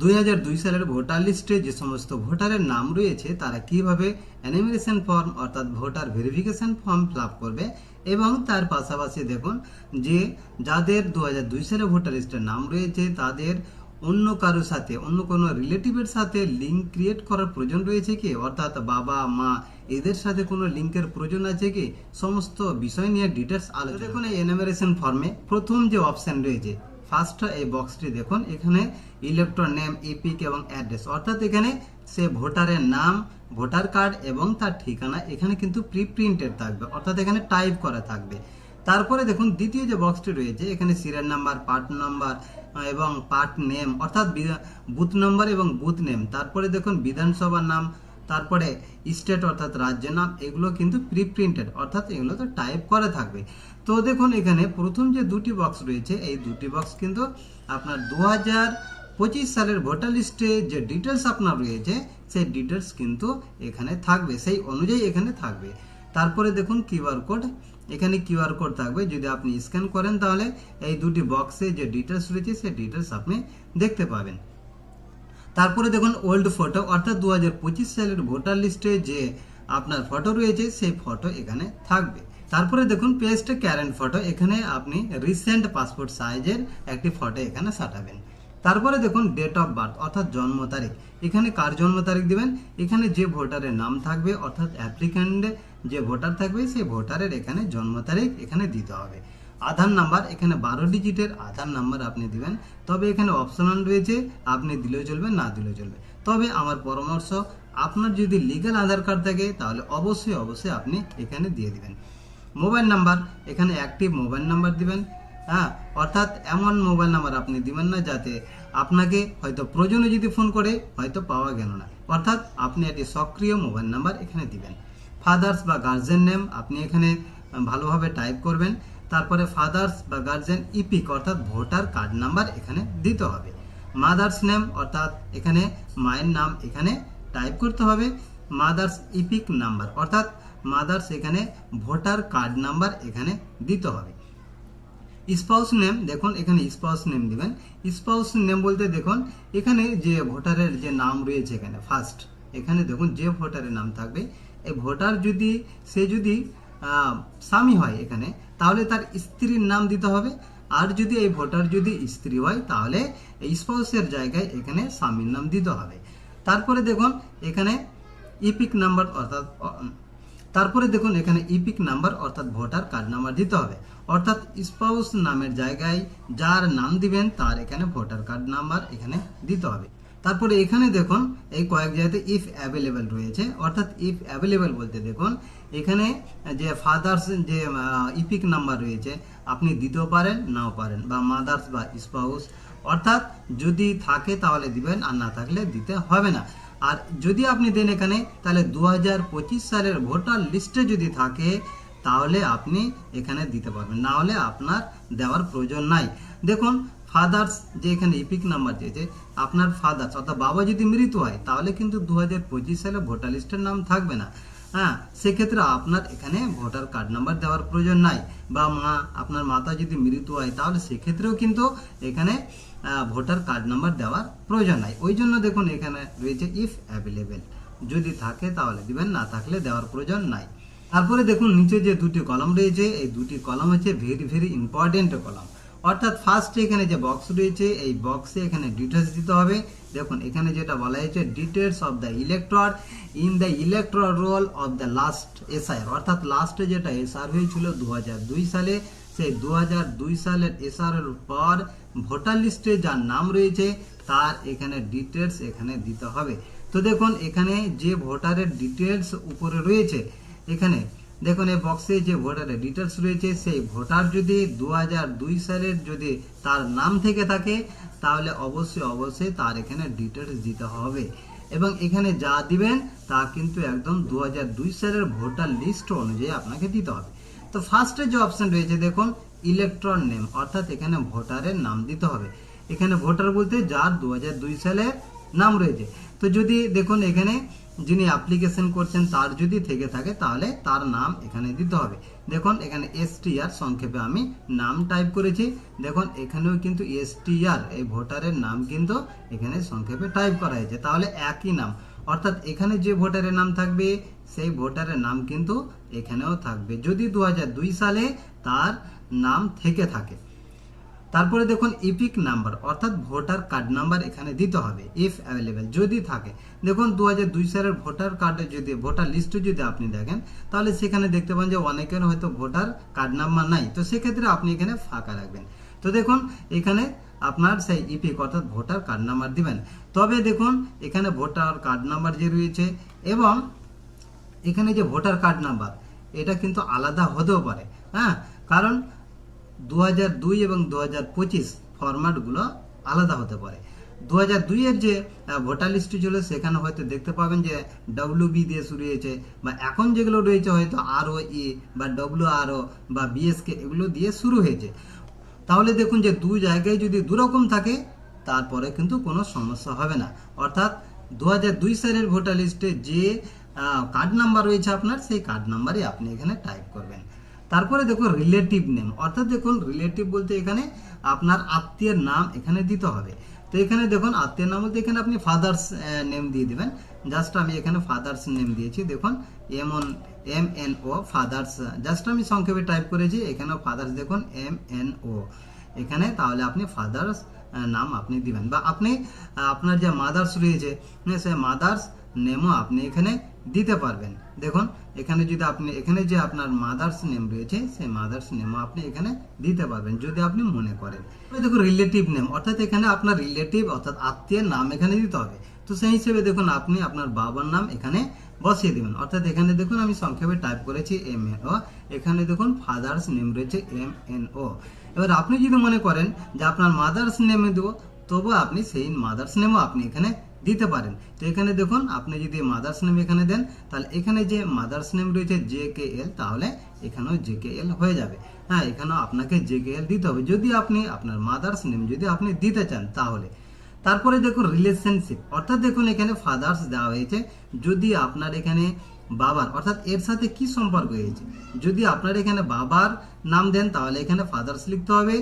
দু হাজার দুই সালের ভোটার লিস্টে যে সমস্ত ভোটারের নাম রয়েছে, তারা কীভাবে অ্যানিমেশন ফর্ম অর্থাৎ ভোটার ভেরিফিকেশন ফর্ম ফিল করবে এবং তার পাশাপাশি দেখুন যে যাদের দু সালে ভোটার লিস্টের নাম রয়েছে, তাদের অন্য কারোর সাথে, অন্য কোনো রিলেটিভের সাথে লিঙ্ক ক্রিয়েট করার প্রয়োজন রয়েছে কি? অর্থাৎ বাবা, মা, এদের সাথে কোনো লিঙ্কের প্রয়োজন আছে কি? সমস্ত বিষয় নিয়ে ডিটেলস আলোচনা। দেখুন এই এনামেরেশন ফর্মে প্রথম যে অপশান রয়েছে ফার্স্ট এই বক্সটি দেখুন, এখানে ইলেকট্রন নেম ইপিক এবং অ্যাড্রেস অর্থাৎ এখানে সে ভোটারের নাম, ভোটার কার্ড এবং তার ঠিকানা এখানে কিন্তু প্রি প্রিন্টেড থাকবে, অর্থাৎ এখানে টাইপ করা থাকবে। তারপরে দেখুন, দ্বিতীয় যে বক্সটি রয়েছে, এখানে সিরিয়াল নাম্বার পার্ট নাম্বার এবং পার্ট নেম অর্থাৎ বুথ নম্বর এবং বুথ নেম তারপরে দেখুন, বিধানসভার নাম তারপরে স্টেট অর্থাৎ রাজ্য নাম এগুলো কিন্তু প্রি প্রিন্টেড অর্থাৎ এগুলো তো টাইপ করে থাকবে। তো দেখুন এখানে প্রথম যে দুটি বক্স রয়েছে, এই দুটি বক্স কিন্তু আপনার দু পঁচিশ সালের ভোটার লিস্টে যে ডিটেলস আপনার রয়েছে, সেই ডিটেলস কিন্তু এখানে থাকবে, সেই অনুযায়ী এখানে থাকবে। তারপরে দেখুন কিউআর কোড এখানে কিউআর কোড থাকবে, যদি আপনি স্ক্যান করেন তাহলে এই দুটি বক্সে যে ডিটেলস রয়েছে, সেই ডিটেলস আপনি দেখতে পাবেন। তারপরে দেখুন ওল্ড ফটো অর্থাৎ দু হাজার পঁচিশ সালের ভোটার লিস্টে যে আপনার ফটো রয়েছে, সেই ফটো এখানে থাকবে। তারপরে দেখুন পেস্ট ক্যারেন্ট ফটো এখানে আপনি রিসেন্ট পাসপোর্ট সাইজের একটি ফটো এখানে সাটাবেন তারপরে দেখুন ডেট অফ বার্থ অর্থাৎ জন্ম তারিখ, এখানে কার জন্ম তারিখ দেবেন? এখানে যে ভোটারের নাম থাকবে, অর্থাৎ অ্যাপ্লিক্যান্ট যে ভোটার থাকবে, সেই ভোটারের এখানে জন্ম তারিখ এখানে দিতে হবে। আধার নাম্বার, এখানে বারো ডিজিটের আধার নাম্বার আপনি দিবেন। তবে এখানে অপশনাল রয়েছে, আপনি দিলেও চলবে, না দিলেও চলবে। তবে আমার পরামর্শ, আপনার যদি লিগ্যাল আধার কার্ড থাকে, তাহলে অবশ্যই অবশ্যই আপনি এখানে দিয়ে দিবেন। মোবাইল নাম্বার এখানে অ্যাক্টিভ মোবাইল নাম্বার দিবেন। হ্যাঁ অর্থাৎ এমন মোবাইল নাম্বার আপনি দিবেন না, যাতে আপনাকে হয়তো প্রয়োজনে যদি ফোন করে, হয়তো পাওয়া গেল না। অর্থাৎ আপনি একটি সক্রিয় মোবাইল নাম্বার এখানে দিবেন। ফাদার্স বা গার্জেন নেম আপনি এখানে ভালোভাবে টাইপ করবেন। তারপরে ফাদার্স বা গার্জেন ইপিক অর্থাৎ ভোটার কার্ড নাম্বার এখানে দিতে হবে। মাদার্স নেম অর্থাৎ এখানে মায়ের নাম এখানে টাইপ করতে হবে। মাদার্স ইপিক নাম্বার অর্থাৎ মাদার্স এখানে ভোটার কার্ড নাম্বার এখানে দিতে হবে। স্পাউস নেম দেখুন এখানে স্পাউস নেম দিবেন। স্পাউস নেম বলতে দেখুন, এখানে যে ভোটারের যে নাম রয়েছে এখানে ফার্স্ট এখানে দেখুন যে ভোটারের নাম থাকবে। এই ভোটার যদি, সে যদি স্বামী হয় এখানে, তাহলে তার স্ত্রীর নাম দিতে হবে। আর যদি এই ভোটার যদি স্ত্রী হয়, তাহলে এই স্পাউসের জায়গায় এখানে স্বামীর নাম দিতে হবে। তারপরে দেখুন, এখানে ইপিক নাম্বার অর্থাৎ তারপরে দেখুন, এখানে ইপিক নাম্বার অর্থাৎ ভোটার কার্ড নাম্বার দিতে হবে। অর্থাৎ স্পাউস নামের জায়গায় যার নাম দিবেন, তার এখানে ভোটার কার্ড নাম্বার এখানে দিতে হবে। তারপরে এখানে দেখুন, এই কয়েক জায়গাতে ইফ অ্যাভেলেবেল রয়েছে। অর্থাৎ ইফ অ্যাভেলেবেল বলতে দেখুন, এখানে যে ফাদার্স যে ইপিক নাম্বার রয়েছে, আপনি দিতেও পারেন, নাও পারেন, বা মাদার্স বা স্পাউস অর্থাৎ যদি থাকে তাহলে দিবেন, আর না থাকলে দিতে হবে না। আর যদি আপনি দেন এখানে, তাহলে দু হাজার পঁচিশ সালের ভোটার লিস্টে যদি থাকে, তাহলে আপনি এখানে দিতে পারবেন। না হলে আপনার দেওয়ার প্রয়োজন নাই। দেখুন ফাদার্স যে এখানে ইপিক নাম্বার দিয়েছে, আপনার ফাদার্স অর্থাৎ বাবা যদি মৃত হয়, তাহলে কিন্তু দু হাজার পঁচিশ সালে ভোটার লিস্টের নাম থাকবে না। হ্যাঁ সেক্ষেত্রে আপনার এখানে ভোটার কার্ড নাম্বার দেওয়ার প্রয়োজন নাই। বা মা, আপনার মাতা যদি মৃত্যু হয়, তাহলে সেক্ষেত্রেও কিন্তু এখানে ভোটার কার্ড নাম্বার দেওয়ার প্রয়োজন নাই। ওই জন্য দেখুন, এখানে রয়েছে ইফ অ্যাভেলেবেল যদি থাকে তাহলে দিবেন, না থাকলে দেওয়ার প্রয়োজন নাই। তারপরে দেখুন, নিচে যে দুটি কলম রয়েছে, এই দুটি কলম হচ্ছে ভেরি ভেরি ইম্পর্টেন্ট কলম। অর্থাৎ ফার্স্ট এখানে যে বক্স রয়েছে, এই বক্সে এখানে ডিটেলস দিতে হবে। দেখুন, এখানে যেটা বলা হয়েছে details of the elector in the electoral roll of the last SIR অর্থাৎ লাস্টে যেটা এসআর হয়েছিল দু হাজার দুই সালে, সেই দু হাজার দুই সালের এসআর এর পর ভোটার লিস্টে যার নাম রয়েছে, তার এখানে ডিটেলস এখানে দিতে হবে। তো দেখুন, এখানে যে ভোটারের ডিটেলস উপরে রয়েছে, এখানে দেখুন, এই বক্সে যে ভোটারের ডিটেলস রয়েছে, সেই ভোটার যদি দু হাজার দুই সালের যদি তার নাম থেকে থাকে, তাহলে অবশ্যই অবশ্যই তার এখানে ডিটেলস দিতে হবে। এবং এখানে যা দিবেন, তা কিন্তু একদম দু হাজার দুই সালের ভোটার লিস্ট অনুযায়ী আপনাকে দিতে হবে। তো ফার্স্টে যে অপশন রয়েছে, দেখুন ইলেকট্রন নেম অর্থাৎ এখানে ভোটারের নাম দিতে হবে। এখানে ভোটার বলতে যার দু সালে নাম রয়েছে। তো যদি, দেখুন, এখানে যিনি অ্যাপ্লিকেশন করছেন, তার যদি থেকে থাকে, তাহলে তার নাম এখানে দিতে হবে। দেখুন, এখানে এস আর সংক্ষেপে আমি নাম টাইপ করেছি। দেখুন, এখানেও কিন্তু এস আর এই ভোটারের নাম কিন্তু এখানে সংক্ষেপে টাইপ করা হয়েছে। তাহলে একই নাম। অর্থাৎ এখানে যে ভোটারের নাম থাকবে, সেই ভোটারের নাম কিন্তু এখানেও থাকবে। যদি দু হাজার দুই সালে তার নাম থেকে থাকে তারপরে দেখুন ইপিক নাম্বার অর্থাৎ ভোটার কার্ড নাম্বার এখানে দিতে হবে ইফ অ্যাভেলেবেল যদি থাকে। দেখুন দু সালের ভোটার কার্ডে যদি ভোটার লিস্টে যদি আপনি দেখেন, তাহলে সেখানে দেখতে পান যে অনেকের হয়তো ভোটার কার্ড নাম্বার নাই। তো সেক্ষেত্রে আপনি এখানে ফাঁকা রাখবেন। তো দেখুন, এখানে আপনার সেই ইপিক অর্থাৎ ভোটার কার্ড নাম্বার দিবেন। তবে দেখুন, এখানে ভোটার কার্ড নাম্বার যে রয়েছে, এবং এখানে যে ভোটার কার্ড নাম্বার এটা কিন্তু আলাদা হতেও পারে। হ্যাঁ? কারণ দু দুই এবং দু হাজার পঁচিশ ফরম্যাটগুলো আলাদা হতে পারে। দু হাজার দুইয়ের যে ভোটার লিস্টটি ছিল সেখানে হয়তো দেখতে পাবেন যে ডব্লিউ বি দিয়ে শুরু হয়েছে, বা এখন যেগুলো রয়েছে হয়তো আর ই বা ডব্লিউ আর ও বা বিএসকে এগুলো দিয়ে শুরু হয়েছে। তাহলে দেখুন যে দু জায়গায় যদি দুরকম থাকে, তারপরে কিন্তু কোনো সমস্যা হবে না। অর্থাৎ দু দুই সালের ভোটার লিস্টে যে কার্ড নাম্বার রয়েছে আপনার, সেই কার্ড নাম্বারই আপনি এখানে টাইপ করবেন। তারপরে দেখুন রিলেটিভ নেম অর্থাৎ দেখুন রিলেটিভ বলতে এখানে আপনার আত্মীয়ের নাম এখানে দিতে হবে। তো এখানে দেখুন আত্মীয়ের নাম বলতে এখানে আপনি ফাদার্স নেম দিয়ে দেবেন। জাস্ট আমি এখানে ফাদার্স নেম দিয়েছি। দেখুন M on M N O father's just আমি সংক্ষেপে টাইপ করেছি। এখানেও ফাদার্স দেখুন এম এন ও এখানে তাহলে আপনি ফাদার্স নাম আপনি দিবেন। বা আপনি আপনার যে মাদার্স রয়েছে সে মাদার্স নেমও আপনি এখানে দিতে পারবেন। দেখুন, এখানে যদি আপনি, এখানে যে আপনার মাদার্স নেম রয়েছে সেই মাদার্স নেমও আপনি এখানে দিতে পারবেন, যদি আপনি মনে করেন। দেখুন রিলেটিভ নেম অর্থাৎ এখানে আপনার রিলেটিভ অর্থাৎ আত্মীয়ের নাম এখানে দিতে হবে। তো সেই হিসেবে দেখুন, আপনি আপনার বাবার নাম এখানে বসিয়ে দেবেন। অর্থাৎ এখানে দেখুন, আমি সংক্ষেপে টাইপ করেছি এম এন ও এখানে দেখুন ফাদার্স নেম রয়েছে এম এন ও এবার আপনি যদি মনে করেন যে আপনার মাদার্স নেমে দেবো তবু আপনি সেই মাদার্স নেমও আপনি এখানে দিতে পারেন। তো এখানে দেখুন, আপনি যদি মাদার্স নেম এখানে দেন, তাহলে এখানে যে মাদার্স নেম রয়েছে জে কে এল তাহলে এখানেও জে কে এল হয়ে যাবে। হ্যাঁ এখানেও আপনাকে জে কে এল দিতে হবে। যদি আপনি আপনার মাদার্স নেম যদি আপনি দিতে চান, তাহলে তারপরে দেখুন রিলেশনশিপ অর্থাৎ দেখুন এখানে ফাদার্স দেওয়া হয়েছে। যদি আপনার এখানে বাবার, অর্থাৎ এর সাথে কি সম্পর্ক হয়েছে? যদি আপনার এখানে বাবার নাম দেন, তাহলে এখানে ফাদার্স লিখতে হবে।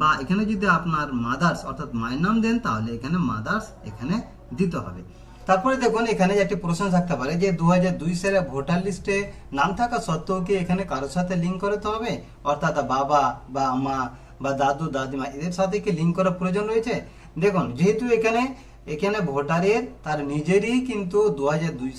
বা এখানে যদি আপনার মাদার্স অর্থাৎ মায়ের নাম দেন, তাহলে এখানে মাদার্স এখানে দিতে হবে। তারপরে দেখুন, এখানে একটি প্রশ্ন থাকতে পারে যে দু সালে ভোটার লিস্টে নাম থাকা সত্ত্বেও কি এখানে কারোর সাথে লিঙ্ক করতে হবে? অর্থাৎ বাবা বা মা বা দাদু, দাদিমা, এদের সাথে কি লিঙ্ক করার প্রয়োজন রয়েছে? দেখুন, যেহেতু এখানে এখানে ভোটারের, তার নিজেরই কিন্তু দু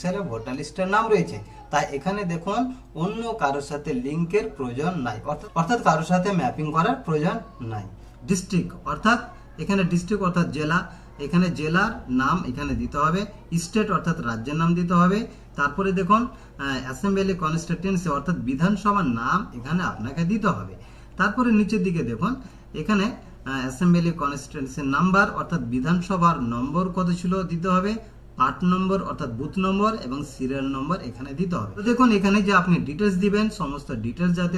সালে ভোটার লিস্টের নাম রয়েছে। তাই এখানে দেখুন, অন্য কারোর সাথে লিঙ্কের প্রয়োজন নাই। অর্থাৎ কারোর সাথে ম্যাপিং করার প্রয়োজন নাই। ডিস্ট্রিক্ট, অর্থাৎ এখানে ডিস্ট্রিক্ট, অর্থাৎ জেলা, এখানে জেলার নাম এখানে দিতে হবে, স্টেট, অর্থাৎ রাজ্যের নাম দিতে হবে। তারপরে দেখুন অ্যাসেম্বলি কনস্টিটিউন্সি অর্থাৎ বিধানসভার নাম এখানে আপনাকে দিতে হবে। তারপরে নিচের দিকে দেখুন, এখানে অ্যাসেম্বলি কনস্টিটিউন্সির নাম্বার অর্থাৎ বিধানসভার নম্বর কত ছিল দিতে হবে? পার্ট নম্বর, অর্থাৎ বুথ নম্বর এবং সিরিয়াল নম্বর এখানে দিতে হবে। তো দেখুন, এখানে যে আপনি ডিটেলস দিবেন, সমস্ত ডিটেলস যাতে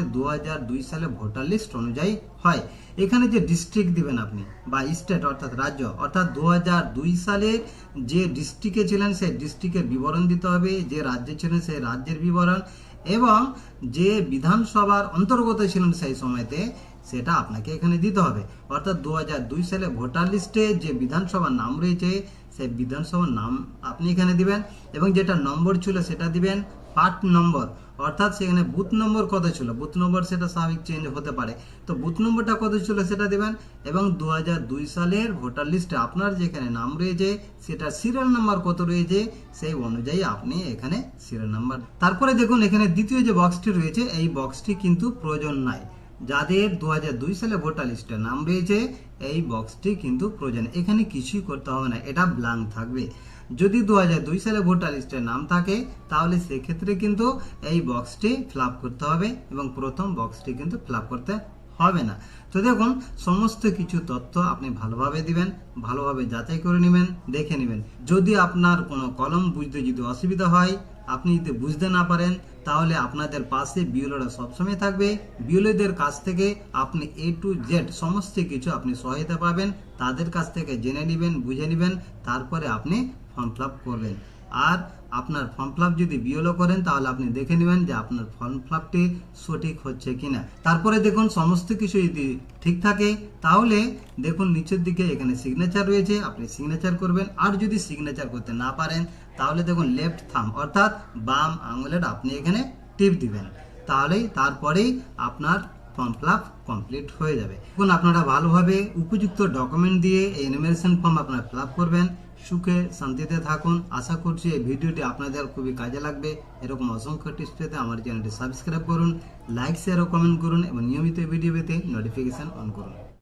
দু সালে ভোটার লিস্ট অনুযায়ী হয়। এখানে যে ডিস্ট্রিক্ট দিবেন আপনি, বা স্টেট অর্থাৎ রাজ্য, অর্থাৎ দু সালে যে ডিস্ট্রিক্টে ছিলেন, সেই ডিস্ট্রিক্টের বিবরণ দিতে হবে, যে রাজ্যে ছিলেন, সেই রাজ্যের বিবরণ, এবং যে বিধানসভার অন্তর্গত ছিলেন সেই সময়তে সেটা আপনাকে এখানে দিতে হবে। অর্থাৎ দু সালে ভোটার লিস্টে যে বিধানসভার নাম রয়েছে, সেই বিধানসভার নাম আপনি এখানে দিবেন এবং যেটা নম্বর ছিল সেটা দিবেন পার্ট নম্বর। অর্থাৎ সেখানে বুথ নম্বর কত ছিল? বুথ নম্বর সেটা স্বাভাবিক চেঞ্জ হতে পারে। তো বুথ নম্বরটা কত ছিল সেটা দেবেন এবং দু সালের ভোটার লিস্টে আপনার যেখানে নাম রয়েছে সেটা সিরিয়াল নাম্বার কত রয়েছে, সেই অনুযায়ী আপনি এখানে সিরিয়াল নাম্বার তারপরে দেখুন এখানে দ্বিতীয় যে বক্সটি রয়েছে, এই বক্সটি কিন্তু প্রয়োজন নাই। যাদের দু দুই সালে ভোটার লিস্টে নাম রয়েছে, এই বক্সটি কিন্তু প্রয়োজন। এখানে কিছুই করতে হবে না, এটা ব্ল্যাঙ্ক থাকবে। যদি দু দুই সালে ভোটার লিস্টে নাম থাকে, তাহলে সেক্ষেত্রে কিন্তু এই বক্সটি ফ্লাপ করতে হবে এবং প্রথম বক্সটি কিন্তু ফ্লাপ করতে হবে না। তো দেখুন, সমস্ত কিছু তথ্য আপনি ভালোভাবে দিবেন, ভালোভাবে যাচাই করে নেবেন, দেখে নেবেন। যদি আপনার কোনো কলম বুঝতে যদি অসুবিধা হয়, আপনি যদি বুঝতে না পারেন, তাহলে আপনাদের পাশে বিওলোরা সবসময় থাকবে। বিওলোদের কাছ থেকে আপনি এ টু জেড সমস্ত কিছু আপনি সহায়তা পাবেন। তাদের কাছ থেকে জেনে নেবেন, বুঝে নেবেন, তারপরে আপনি ফর্ম ফিল করবেন। আর আপনার ফর্ম ফিল যদি বিওলো করেন, তাহলে আপনি দেখে নেবেন যে আপনার ফর্ম ফিল সঠিক হচ্ছে কিনা। তারপরে দেখুন, সমস্ত কিছু যদি ঠিক থাকে, তাহলে দেখুন, নিচের দিকে এখানে সিগনেচার রয়েছে, আপনি সিগনেচার করবেন। আর যদি সিগনেচার করতে না পারেন, তাহলে দেখুন লেফট থাম অর্থাৎ বাম আঙুলের আপনি এখানে টিপ দিবেন। তাহলেই তারপরেই আপনার ফর্ম ফিল কমপ্লিট হয়ে যাবে। এখন আপনারা ভালোভাবে উপযুক্ত ডকুমেন্ট দিয়ে এই এনিমেশন ফর্ম আপনারা ফিল করবেন। সুখে শান্তিতে থাকুন। আশা করছি এই ভিডিওটি আপনাদের খুবই কাজে লাগবে। এরকম অসংখ্য টিপস পেতে আমার চ্যানেলটি সাবস্ক্রাইব করুন লাইক শেয়ার ও কমেন্ট করুন এবং নিয়মিত ভিডিও পেতে নোটিফিকেশান অন করুন।